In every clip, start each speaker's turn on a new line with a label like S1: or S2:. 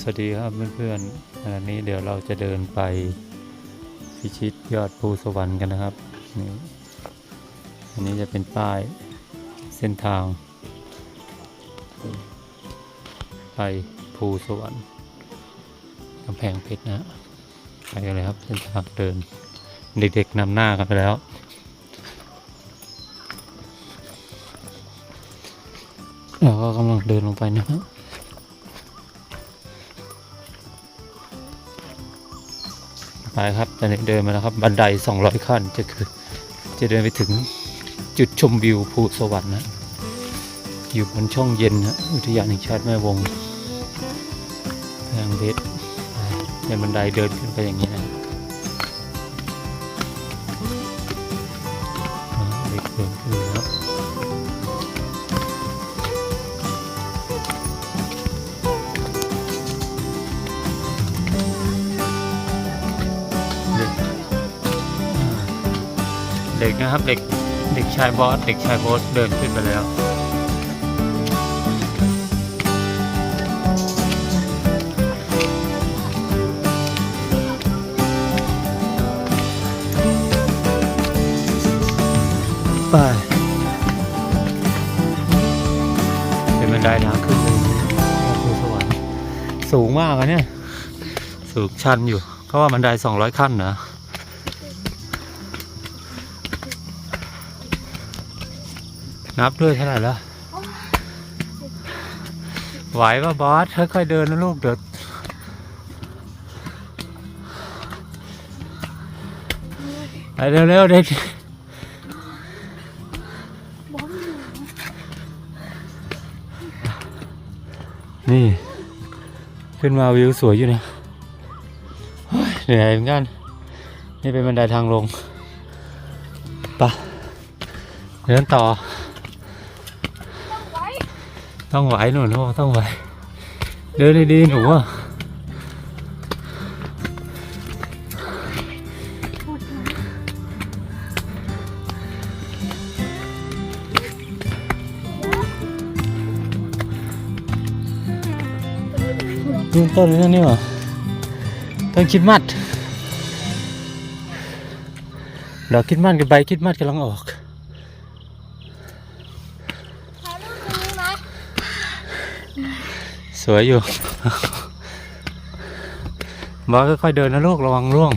S1: สวัสดีครับเพื่อนๆอันนี้เดี๋ยวเราจะเดินไปพิชิตยอดภูสวรรค์กันนะครับนี่อันนี้จะเป็นป้ายเส้นทาง ไปภูสวรรค์กำแพงเพชรนะไปกันเลยครับเส้นทางเดินเด็กๆนำหน้ากันไปแล้วเราก็กำลังเดินลงไปนะฮะ ไปครับตอนนี้เดินมาแล้วครับ บันได 200 ขั้นจะคือจะเดินไปถึงจุดชมวิวภูสวรรค์นะ อยู่บนช่องเย็นนะอุทยานแห่งชาติแม่วงแพงเพชรไปเป็นบันไดเดินขึ้นไปอย่างนี้ ด็กนะครับ เด็กเด็กชายบอสเด็กชายบอสเดินขึ้นไปแล้วไปเป็นบันไดทางขึ้นไปภูสวรรค์สูงมากอะเนี่ย สูงชันอยู่เขาว่าบันไดสองร้อยขั้นนะ นับด้วยเท่าไหร่แล้ว ไหวป่ะบอสค่อยๆเดินนะลูกเดี๋ยวไปเร็วๆเด็กนี่ ขึ้นมาวิวสวยอยู่นะเหนื่อยเหมือนกัน นี่เป็นบันไดทางลงไปะเดินต่อ ต้องไหวหนูนะต้องไหว เดินดีๆหนูอะยืนต้นนี้นี่หว่าต้นคิดมัดดอกคิดมัดกับใบคิดมัดกำลังออก
S2: ถ่ายรูปตรงนี้ไหม
S1: ส วยอยู่ บอกค่อยๆเดินนะลูกระวังร่วง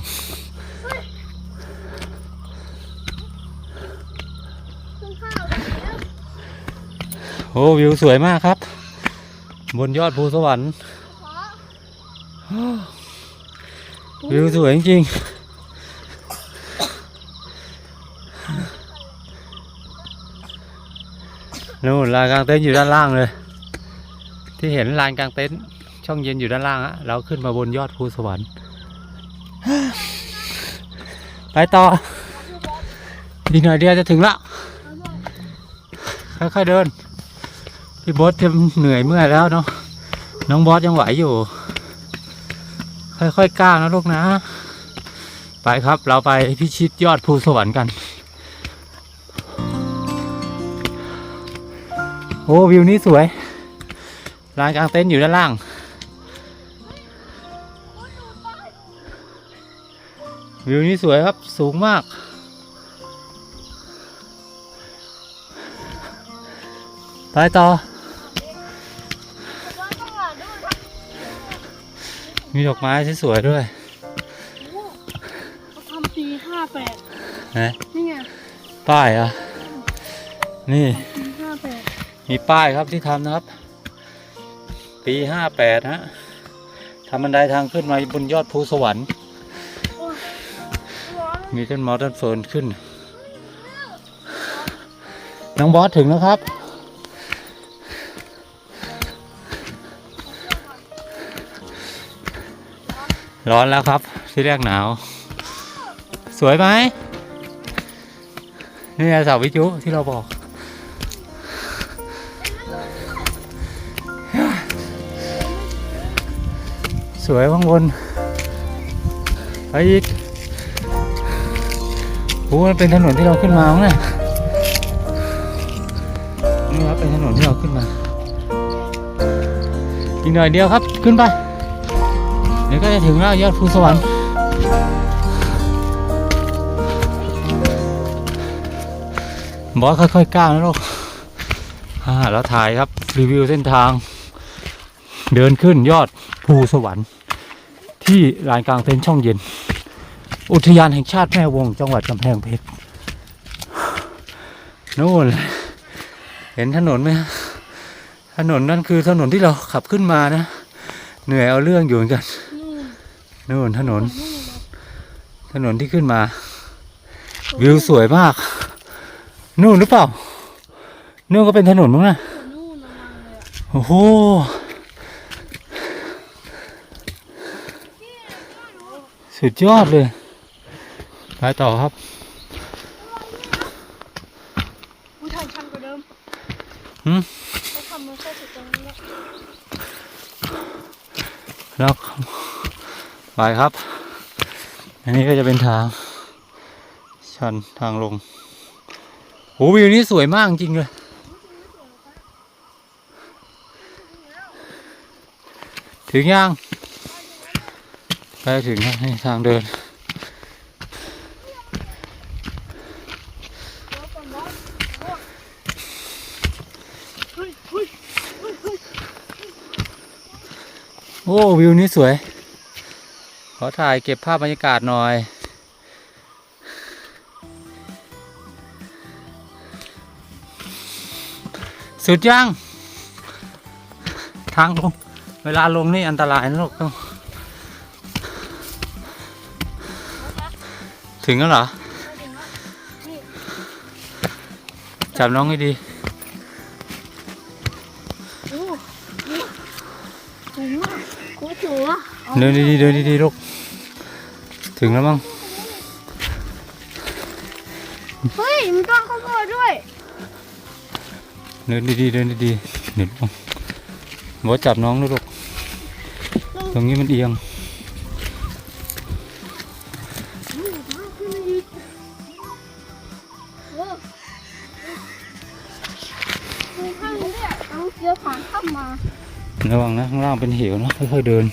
S1: โอ้วิวสวยมากครับ บนยอดภูสวรรค์ วิวสวยจริงๆนู่นลานกลางเต็นท์อยู่ด้านล่างเลย ที่เห็นลานกลางเต็นท์ช่องเย็นอยู่ด้านล่างอะเราขึ้นมาบนยอดภูสวรรค์ ไปต่ออีกหน่อยเดียวจะถึงละค่อยๆเดิน พี่บอสเทมเหนื่อยเมื่อยแล้วเนาะน้องบอสยังไหวอยู่ ค่อยๆก้าวนะลูกนะ ไปครับเราไปพิชิตยอดภูสวรรค์กัน โอ้วิวนี้สวย ลานกลางเต็นท์อยู่ด้านล่าง วิวนี้สวยครับสูงมาก ไปต่อ
S2: ว่าต้องอ่านด้วยครับ
S1: มีดอกไม้สวยๆด้วย
S2: โอ้เขาทำปีห้าแปด
S1: นะ
S2: นี่ไง
S1: ป้ายอะ นี่
S2: ปีห้าแปด
S1: มีป้ายครับที่ทำนะครับ ปีห้าแปดฮะทำบันไดทางขึ้นมาบนยอดภูสวรรค์
S2: ร้อน
S1: มีต้นมอต้นเฟิร์นขึ้น น้องบอสถึงแล้วครับ ร้อนแล้วครับ ที่แรกหนาว สวยไหมนี่ไงเสาวิจุที่เราบอก วยข้างบนไปอีกโอ้มันเป็นถนนที่เราขึ้นมาเนี่ยนี่ครับเป็นถนนที่เราขึ้นมา อีกหน่อยเดียวครับขึ้นไป เดี๋ยวก็จะถึงแล้วยอดภูสวรรค์บอสค่อยๆก้าวนะลูกอ่าแล้วถ่ายครับรีวิวเส้นทาง เดินขึ้นยอดภูสวรรค์ ที่ลานกลางเต็นท์ช่องเย็น อุทยานแห่งชาติแม่วงจังหวัดกำแพงเพชรนู่นเห็นถนนไหมถนนนั่นคือถนนที่เราขับขึ้นมานะ เหนื่อยเอาเรื่องอยู่เหมือนกัน
S2: นู่น
S1: นู่นถนน ถนนที่ขึ้นมา วิวสวยมาก นู่นหรือเปล่านู่นก็เป็นถนนมั้งนะ
S2: นู่นนะมันเลยอะ
S1: โอ้โห สุดยอดเลย ไปต่อครับ
S2: อุ้ยถ่ายชันกว่าเดิม
S1: หืม
S2: เขาทำมาแค่สุดตรงนี้แล้ว
S1: แล้วไปครับ อันนี้ก็จะเป็นทาง ชันทางลงโหวิวนี้สวยมากจริงเลยถึงยัง ใกล้ถึงแล้วนี่ทางเดิน
S2: โอ้เฮ้ยเฮ้ยเฮ้ยเฮ้ย
S1: โอ้วิวนี้สวย ขอถ่ายเก็บภาพบรรยากาศหน่อย สุดยัง ทางลง เวลาลงนี่อันตรายนะลูกต้อง ถึงแล้วเหรอ จับน้องให้ดี
S2: โอ้นี่สูงมากโคตรสูงอะ
S1: เดินดีๆเดินดีๆลูก ถึงแล้วมั้ง
S2: เฮ้ย มีต้นข้าวโพดด้วย
S1: เดินดีๆเดินดีๆเดี๋ยวลงบอกจับน้องด้วยลูก ตรงนี้มันเอียง ระวังนะข้างล่างเป็นเหวนะค่อยๆเดิน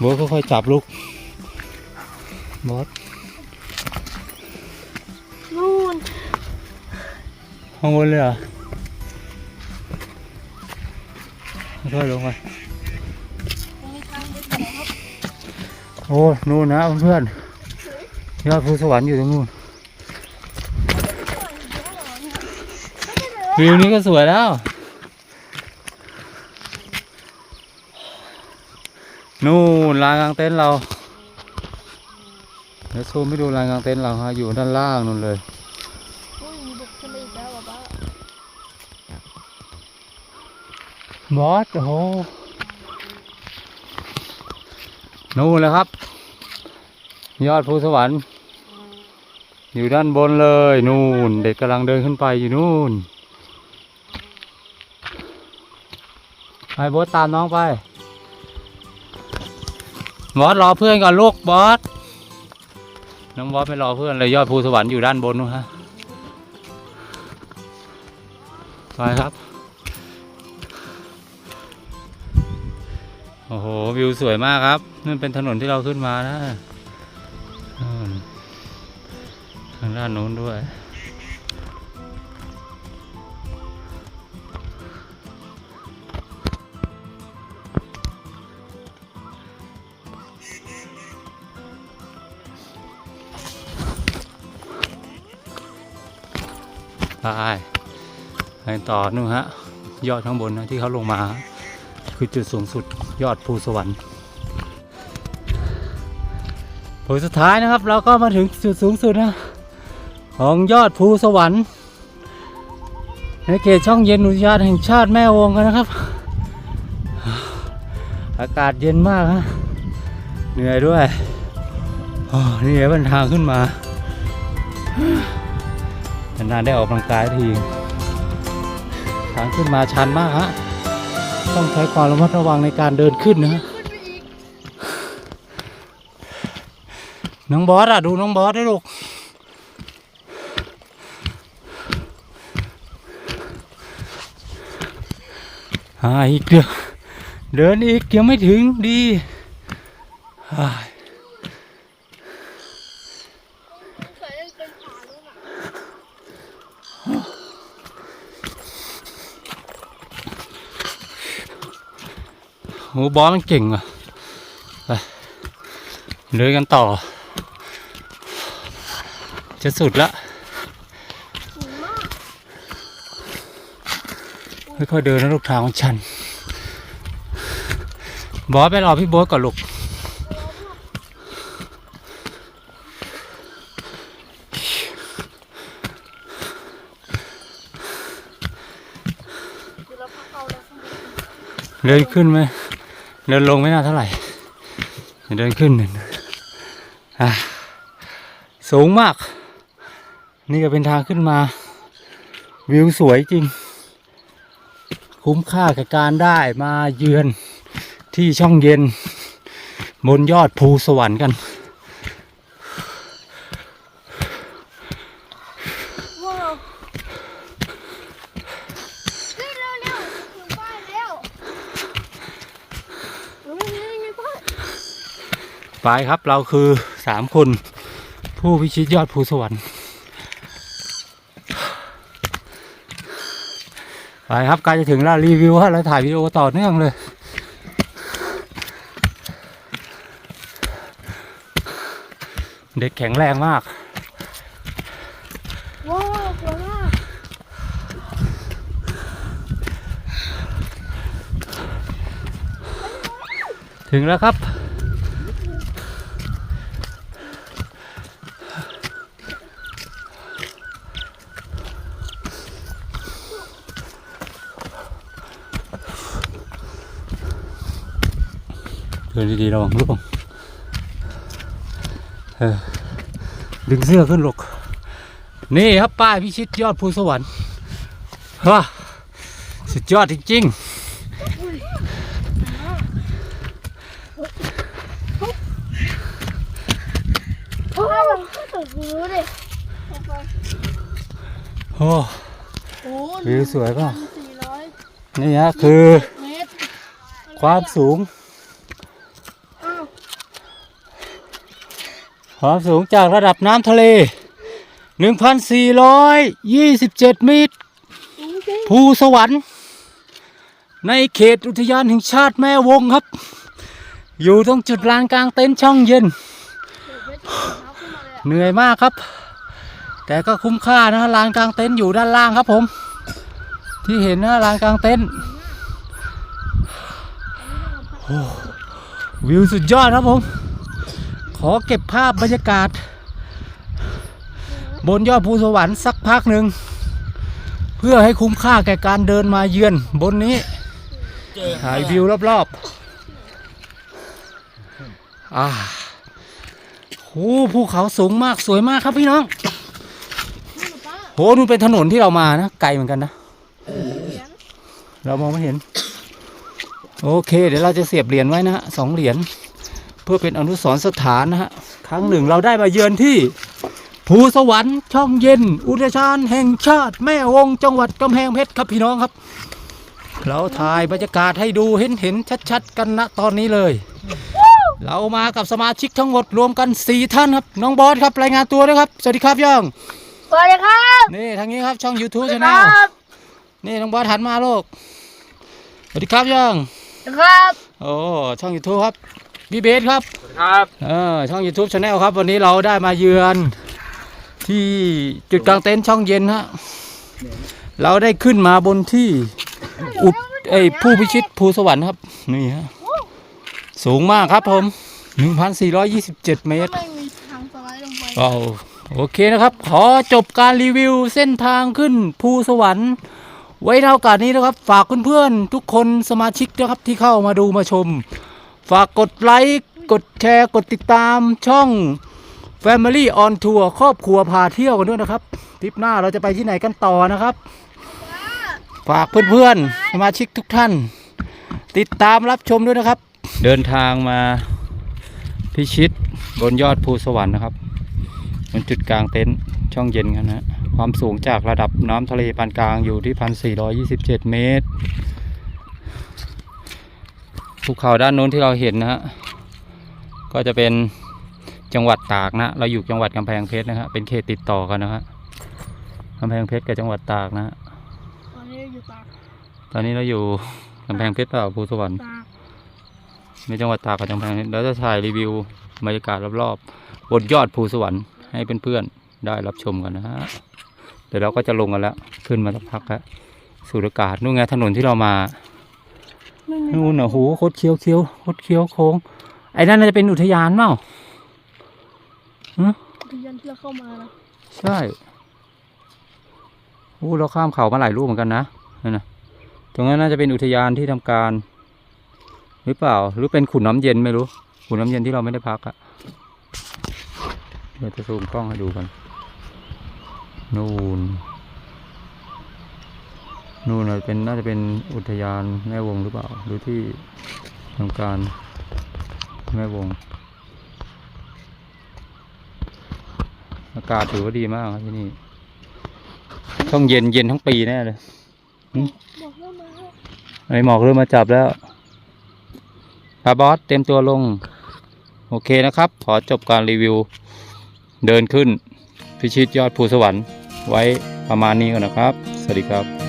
S1: บอสค่อยๆจับลูกบอส
S2: นู่น
S1: ข้างบนเลยเหรอค่อยๆลงไป
S2: มีทางไปต่อครับ
S1: โอ้นู่นนะเพื่อนๆยอดภูสวรรค์อยู่ตรงนู้น วิวนี้ก็สวยแล้ว นู่นลานกลางเต็นท์เราเดี๋ยวซูมให้ดูลานกลางเต็นท์เราฮะอยู่ด้านล่างนู่นเลย
S2: อุ้ยมีบุกขึ้นไปอีกแล้วเหรอบ้า
S1: บอสโอ้โหนู่นเลยครับ ยอดภูสวรรค์อยู่ด้านบนเลย นู่น เด็กกำลังเดินขึ้นไปอยู่นู่น ไปบอสตามน้องไป บอสรอเพื่อนก่อนลูกบอส น้องบอสไม่รอเพื่อนเลยยอดภูสวรรค์อยู่ด้านบนนู้นฮะ ไปครับ โอ้โหวิวสวยมากครับ นั่นเป็นถนนที่เราขึ้นมานะ ทางด้านโน้นด้วย ไปไปต่อนู่นฮะ ยอดข้างบนนะที่เขาลงมา คือจุดสูงสุดยอดภูสวรรค์ผลสุดท้ายนะครับ เราก็มาถึงจุดสูงสุดนะ ของยอดภูสวรรค์ในเขตช่องเย็นอุทยานแห่งชาติแม่วงกันนะครับ อากาศเย็นมากฮะเหนื่อยด้วยโอ้นี่เป็นทางขึ้นมา นานๆได้ออกกำลังกายทีทางขึ้นมาชันมากฮะ ต้องใช้ความระมัดระวังในการเดินขึ้นนะฮะ
S2: น้อ
S1: งบอสอะดูน้องบอสได้ลูกอีกเดียวเดินอีกยังไม่ถึงดีอ้าย
S2: เคยได้เป็นขาลูกอะ
S1: โหบอสมันเก่งอะไปเดินกันต่อ จะสุดละค่อยๆเดินนะลูกทางมันชัน บอสไปรอพี่โบ๊ทก่อนลูก
S2: เดี๋ยวเราพักเอาแล้วข้างบน
S1: เดินขึ้นไหม เดินลงไม่น่าเท่าไหร่เดินขึ้นหนึ่งสูงมาก นี่ก็เป็นทางขึ้นมา วิวสวยจริง คุ้มค่ากับการได้มาเยือนที่ช่องเย็น บนยอดภูสวรรค์กัน
S2: ว้าวเฮ้ยเร็วเร็วถึงป้ายแล้วเฮ้ยนี่ไงป้าย
S1: ไปครับเราคือสามคน ผู้พิชิตยอดภูสวรรค์ไปครับใกล้จะถึงแล้วรีวิวฮะแล้วถ่ายวิดีโอต่อเนื่องเลย เด็กแข็งแรงมาก
S2: ว้าวสวยมาก
S1: ถึงแล้วครับ เดินดีๆระวังลูกเออดึงเสื้อขึ้นลูกนี่ครับป้ายพิชิตยอดภูสวรรค์ว้าสุดยอดจริงๆ
S2: โอ้ยมันก็ตึกรู้ดิลงไป
S1: โอ้
S2: โอ้
S1: วิวสวยป่ะ
S2: สี่ร้อย
S1: นี่ฮะคือ
S2: เมตร
S1: ความสูง
S2: อ้าว
S1: ความสูงจากระดับน้ำทะเล 1,427 เมตร ภูสวรรค์ ในเขตอุทยานแห่งชาติแม่วงครับ อยู่ตรงจุดลานกลางเต็นท์ช่องเย็น
S2: เห
S1: นื่อยมากครับ แต่ก็คุ้มค่านะลานกลางเต็นท์อยู่ด้านล่างครับผม ที่เห็นนะลานกลางเต็นท์วิวสุดยอดครับผม อเก็บภาพบรรยากาศ บนยอดภูสวรรค์สักพักหนึ่ง เพื่อให้คุ้มค่าแก่การเดินมาเยือนบนนี้ถ่ายวิวรอบๆอ่าโอ้ภูเขาสูงมากสวยมากครับพี่น้องโหนู่นเป็นถนนที่เรามานะ ไกลเหมือนกันนะ
S2: เหรียญ
S1: เรามองไม่เห็น โอเค เดี๋ยวเราจะเสียบเหรียญไว้นะฮะสองเหรียญ เพื่อเป็นอนุสรณ์สถานนะฮะครั้งหนึ่งเราได้มาเยือนที่ภูสวรรค์ช่องเย็น อุทยานแห่งชาติ แม่วงจังหวัดกำแพงเพชรครับพี่น้องครับ เราถ่ายบรรยากาศให้ดูเห็นเห็นๆชัดๆ กันณตอนนี้เลย เรามากับสมาชิกทั้งหมดรวมกัน 4 ท่านครับน้องบอสครับรายงานตัวด้วยครับ สวัสดีครับย่อง
S2: สวัสดีครับ
S1: นี่ทางนี้ครับช่อง YouTube
S2: สวัสดี
S1: channel
S2: ครับ
S1: นี่น้องบอสหันมาลูกสวัสดีครับย่อง
S2: ครับ
S1: โอ้ช่อง YouTube ครับ พี่เบสครับ
S3: ครับ
S1: เออช่อง YouTube Channel ครับ วันนี้เราได้มาเยือน ที่จุดกลางเต็นท์ช่องเย็นฮะเราได้ขึ้นมาบนที่อุดไอยผู้พิชิตภูสวรรค์ครับ นี่ฮะสูงมากครับผม 1,427 เมตร
S2: ไม่มีทางสไลด์ลงไป
S1: ว้าวโอเคนะครับ ขอจบการรีวิวเส้นทางขึ้นภูสวรรค์ ไว้เท่ากันนี้นะครับ ฝากเพื่อนๆทุกคนสมาชิกนะครับที่เข้ามาดูมาชม ฝากกดไลค์กดแชร์กดติดตามช่อง Family on Tour ครอบครัวพาเที่ยวกันด้วยนะครับทริปหน้าเราจะไปที่ไหนกันต่อนะครับ ฝากเพื่อนๆสมาชิกทุกท่าน ติดตามรับชมด้วยนะครับ เดินทางมาพิชิตบนยอดภูสวรรค์นะครับบนจุดกลางเต็นท์ช่องเย็นกันนะ ความสูงจากระดับน้ำทะเลปานกลางอยู่ที่ 1,427 เมตร ภูเขาด้านโน้นที่เราเห็นนะฮะก็จะเป็นจังหวัดตากนะเราอยู่จังหวัดกำแพงเพชรนะฮะเป็นเขตติดต่อกันนะฮะกำแพงเพชรกับจังหวัดตากนะฮะ
S2: ตอนนี้อยู่ตาก
S1: ตอนนี้เราอยู่กำแพงเพชรเปล่าภูสวรรค์
S2: ตาก
S1: ในจังหวัดตากกับกำแพงเพชรแล้วจะถ่ายรีวิวบรรยากาศรอบๆบนยอดภูสวรรค์ให้เพื่อนๆได้รับชมกันนะฮะเดี๋ยวเราก็จะลงกันแล้วขึ้นมาสักพักแล้วสูดอากาศนู่นไงถนนที่เรามา
S2: ไม่มี
S1: นู่นน่ะโหโคตรเคี้ยวเคี้ยวโคตรเคี้ยวโค้ง ไอ้นั่นน่าจะเป็นอุทยานเปล่า
S2: อุทยานที่เราเข้ามานะ
S1: ใช่โอ้เราข้ามเขามาหลายลูกเหมือนกันนะนั่นนะตรงนั้นน่าจะเป็นอุทยานที่ทำการ หรือเปล่า หรือเป็นขุนน้ำเย็นไม่รู้ ขุนน้ำเย็นที่เราไม่ได้พักอะเดี๋ยวจะซูมกล้องให้ดูกัน นู่น นู่นน่ะเป็นน่าจะเป็นอุทยานแม่วงหรือเปล่า หรือที่ทำการแม่วง อากาศถือว่าดีมากครับที่นี่ช่องเย็นเย็นทั้งปีแน่เลย
S2: บอกว่ามา
S1: ไอหมอกเริ่มมาจับแล้วปาบอสเต็มตัวลง โอเคนะครับ ขอจบการรีวิว เดินขึ้นพิชิตยอดภูสวรรค์ไว้ประมาณนี้ก่อนนะครับ สวัสดีครับ